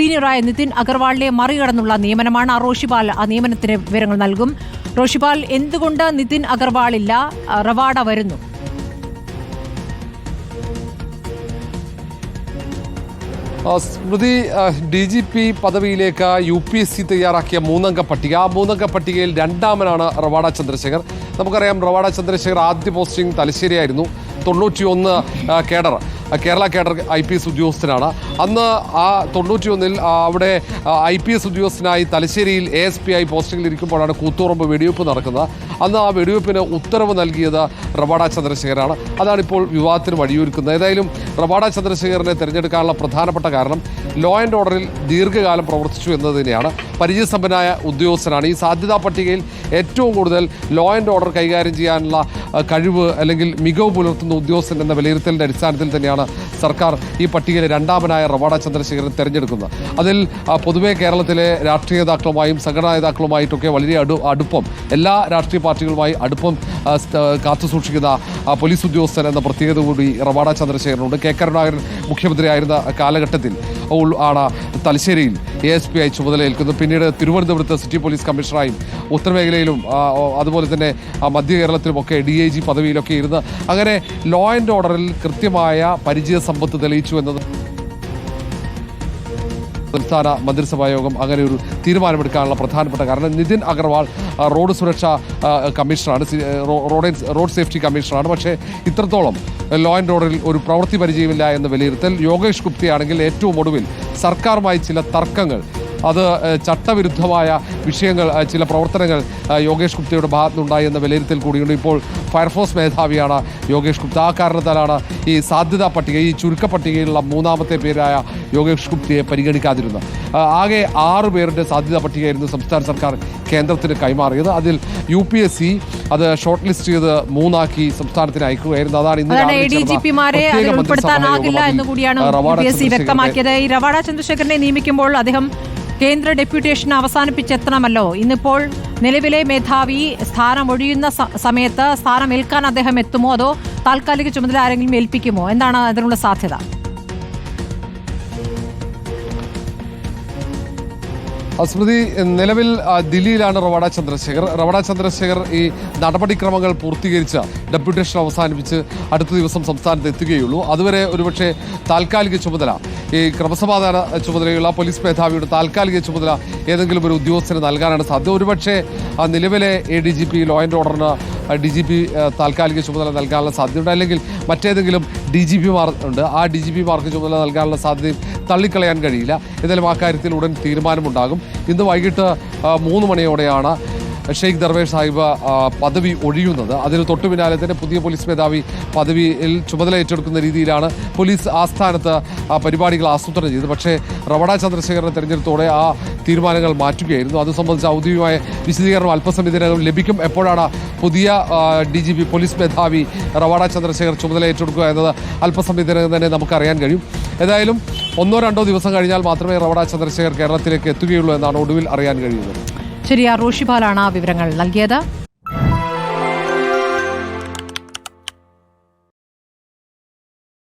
സീനിയറായ നിതിൻ അഗർവാളിനെ മറികടന്നുള്ള നിയമനമാണ് റോഷിപാൽ ആ നിയമനത്തിന് വിവരങ്ങൾ നൽകും. റോഷിപാൽ എന്തുകൊണ്ട് നിതിൻ അഗർവാളില്ല? റവാഡ വരുന്നു. സ്മൃതി ഡി ജി പി പദവിയിലേക്ക് യു പി എസ് സി തയ്യാറാക്കിയ മൂന്നംഗ പട്ടിക. ആ മൂന്നംഗ പട്ടികയിൽ രണ്ടാമനാണ് റവാഡ ചന്ദ്രശേഖർ. നമുക്കറിയാം റവാഡ ചന്ദ്രശേഖർ ആദ്യ പോസ്റ്റിംഗ് തലശ്ശേരിയായിരുന്നു. തൊണ്ണൂറ്റിയൊന്ന് ആ, cadre. Kerala cadre I P S ഉദ്യോഗസ്ഥനാണ്. അന്ന് ആ തൊണ്ണൂറ്റിയൊന്നിൽ അവിടെ ഐ പി എസ് ഉദ്യോഗസ്ഥനായി തലശ്ശേരിയിൽ എ എസ് പി ആയി പോസ്റ്റിംഗിൽ ഇരിക്കുമ്പോഴാണ് കൂത്തുറമ്പ് വെടിവെപ്പ് നടക്കുന്നത്. അന്ന് ആ വെടിവെപ്പിന് ഉത്തരവ് നൽകിയത് റബാഡ ചന്ദ്രശേഖരാണ്. അതാണ് ഇപ്പോൾ വിവാദത്തിന് വഴിയൊരുക്കുന്നത്. ഏതായാലും റബാഡ ചന്ദ്രശേഖരനെ തിരഞ്ഞെടുക്കാനുള്ള പ്രധാനപ്പെട്ട കാരണം ലോ ആൻഡ് ഓർഡറിൽ ദീർഘകാലം പ്രവർത്തിച്ചു എന്നത് തന്നെയാണ് പരിചയസമ്പന്നനായ ഉദ്യോഗസ്ഥനാണ്. ഈ സാധ്യതാ പട്ടികയിൽ ഏറ്റവും കൂടുതൽ ലോ ആൻഡ് ഓർഡർ കൈകാര്യം ചെയ്യാനുള്ള കഴിവ് അല്ലെങ്കിൽ മികവ് പുലർത്തുന്ന ഉദ്യോഗസ്ഥൻ എന്ന വിലയിരുത്തലിന്റെ അടിസ്ഥാനത്തിൽ തന്നെയാണ് സർക്കാർ ഈ പട്ടികയിലെ രണ്ടാമനായ റവാഡ ചന്ദ്രശേഖരൻ തിരഞ്ഞെടുക്കുന്നത്. അതിൽ പൊതുവേ കേരളത്തിലെ രാഷ്ട്രീയ നേതാക്കളുമായും സംഘടനാ നേതാക്കളുമായിട്ടൊക്കെ വളരെ അടു അടുപ്പം എല്ലാ രാഷ്ട്രീയ പാർട്ടികളുമായി അടുപ്പം കാത്തുസൂക്ഷിക്കുന്ന പോലീസ് ഉദ്യോഗസ്ഥൻ എന്ന പ്രത്യേകത കൂടി റവാഡ ചന്ദ്രശേഖരനുണ്ട്. കെ. കരുണാകരൻ മുഖ്യമന്ത്രിയായിരുന്ന കാലഘട്ടത്തിൽ ആണ് തലശ്ശേരിയിൽ എ എസ് പി ആയി ചുമതലയേൽക്കുന്നത് പിന്നീട് തിരുവനന്തപുരത്ത് സിറ്റി പോലീസ് കമ്മീഷണറായും ഉത്തരമേഖലയിലും അതുപോലെ തന്നെ മധ്യ കേരളത്തിലുമൊക്കെ ഡി ഐ ജി പദവിയിലൊക്കെ ഇരുന്ന് അങ്ങനെ ലോ ആൻഡ് ഓർഡറിൽ കൃത്യമായ പരിചയ സമ്പത്ത് തെളിയിച്ചു എന്നത് സംസ്ഥാന മന്ത്രിസഭാ യോഗം അങ്ങനെ ഒരു തീരുമാനമെടുക്കാനുള്ള പ്രധാനപ്പെട്ട കാരണം നിതിൻ അഗർവാൾ റോഡ് സുരക്ഷാ കമ്മീഷണറാണ് റോഡ് റോഡ് സേഫ്റ്റി കമ്മീഷണറാണ്. പക്ഷേ ഇത്രത്തോളം ലോ ആൻഡ് ഓർഡറിൽ ഒരു പ്രവൃത്തി പരിചയമില്ല എന്ന വിലയിരുത്തൽ യോഗേഷ് ഗുപ്തയാണെങ്കിൽ ഏറ്റവും ഒടുവിൽ സർക്കാരുമായി ചില തർക്കങ്ങൾ അത് ചട്ടവിരുദ്ധമായ വിഷയങ്ങൾ ചില പ്രവർത്തനങ്ങൾ യോഗേഷ് ഗുപ്തയുടെ ഭാഗത്തുനിന്നുണ്ടായി എന്ന വിലയിരുത്തൽ കൂടിയുണ്ട്. ഇപ്പോൾ ഫയർഫോഴ്സ് മേധാവിയാണ് യോഗേഷ് ഗുപ്ത. ആ കാരണത്താലാണ് ഈ സാധ്യതാ പട്ടിക ഈ ചുരുക്ക പട്ടികയിലുള്ള മൂന്നാമത്തെ പേരായ യോഗേഷ് ഗുപ്തയെ പരിഗണിക്കാതിരുന്നത്. ആകെ ആറ് പേരുടെ സാധ്യതാ പട്ടികയായിരുന്നു സംസ്ഥാന സർക്കാർ കേന്ദ്രത്തിന് കൈമാറിയത്. അതിൽ യു പി എസ് സി അത് ഷോർട്ട് ലിസ്റ്റ് ചെയ്ത് മൂന്നാക്കി സംസ്ഥാനത്തിന് അയക്കുകയായിരുന്നു. അതാണ് ഇന്ന് റവാഡ ചന്ദ്രശേഖരനെ നിയമിക്കുമ്പോൾ അദ്ദേഹം കേന്ദ്ര ഡെപ്യൂട്ടേഷൻ അവസാനിപ്പിച്ചെത്തണമല്ലോ. ഇന്നിപ്പോൾ നിലവിലെ മേധാവി സ്ഥാനം ഒഴിയുന്ന സമയത്ത് സ്ഥാനം ഏൽക്കാൻ അദ്ദേഹം എത്തുമോ? അതോ താൽക്കാലിക ചുമതല ആരെങ്കിലും ഏൽപ്പിക്കുമോ? എന്താണ് അതിനുള്ള സാധ്യത? സ്മൃതി നിലവിൽ ദില്ലിയിലാണ് റവാഡ ചന്ദ്രശേഖർ. റവാഡ ചന്ദ്രശേഖർ ഈ നടപടിക്രമങ്ങൾ പൂർത്തീകരിച്ച ഡെപ്യൂട്ടേഷൻ അവസാനിപ്പിച്ച് അടുത്ത ദിവസം സംസ്ഥാനത്ത് എത്തുകയുള്ളൂ. അതുവരെ ഒരുപക്ഷെ താൽക്കാലിക ചുമതല ഈ ക്രമസമാധാന ചുമതലയുള്ള പോലീസ് മേധാവിയുടെ താൽക്കാലിക ചുമതല ഏതെങ്കിലും ഒരു ഉദ്യോഗസ്ഥന് നൽകാനാണ് സാധ്യത. ഒരുപക്ഷെ നിലവിലെ A D G P law and ഓർഡറിന് ഡി ജി പി താൽക്കാലിക ചുമതല നൽകാനുള്ള സാധ്യതയുണ്ട്. അല്ലെങ്കിൽ മറ്റേതെങ്കിലും ഡി ജി പിമാർ ഉണ്ട് ആ ഡി ജി പിമാർക്ക് ചുമതല നൽകാനുള്ള സാധ്യതയും തള്ളിക്കളയാൻ കഴിയില്ല. എന്തായാലും ആ കാര്യത്തിൽ ഉടൻ തീരുമാനമുണ്ടാകും. ഇന്ന് വൈകിട്ട് മൂന്ന് മണിയോടെയാണ് ഷെയ്ഖ് ദർവേഷ് സാഹിബ് പദവി ഒഴിയുന്നത്. അതിന് തൊട്ടു പിന്നാലെ തന്നെ പുതിയ പോലീസ് മേധാവി പദവിയിൽ ചുമതല ഏറ്റെടുക്കുന്ന രീതിയിലാണ് പോലീസ് ആസ്ഥാനത്ത് പരിപാടികൾ ആസൂത്രണം ചെയ്തത്. പക്ഷേ റവണ ചന്ദ്രശേഖരനെ തെരഞ്ഞെടുത്തോടെ ആ തീരുമാനങ്ങൾ മാറ്റുകയായിരുന്നു. അത് സംബന്ധിച്ച ഔദ്യോഗികമായ വിശദീകരണം അല്പസമയത്തിനകം ലഭിക്കും. എപ്പോഴാണ് പുതിയ ഡി ജി പി പോലീസ് മേധാവി റവാഡ ചന്ദ്രശേഖർ ചുമതല ഏറ്റെടുക്കുക എന്നത് അല്പസമയത്തിനകം തന്നെ നമുക്കറിയാൻ കഴിയും. ഏതായാലും ഒന്നോ രണ്ടോ ദിവസം കഴിഞ്ഞാൽ മാത്രമേ റവഡ ചന്ദ്രശേഖർ കേരളത്തിലേക്ക് എത്തുകയുള്ളൂ എന്നാണ് ഒടുവിൽ അറിയാൻ കഴിയുന്നത്. ശരി ആ റോഷിപാലാണ് വിവരങ്ങൾ നൽകിയത്.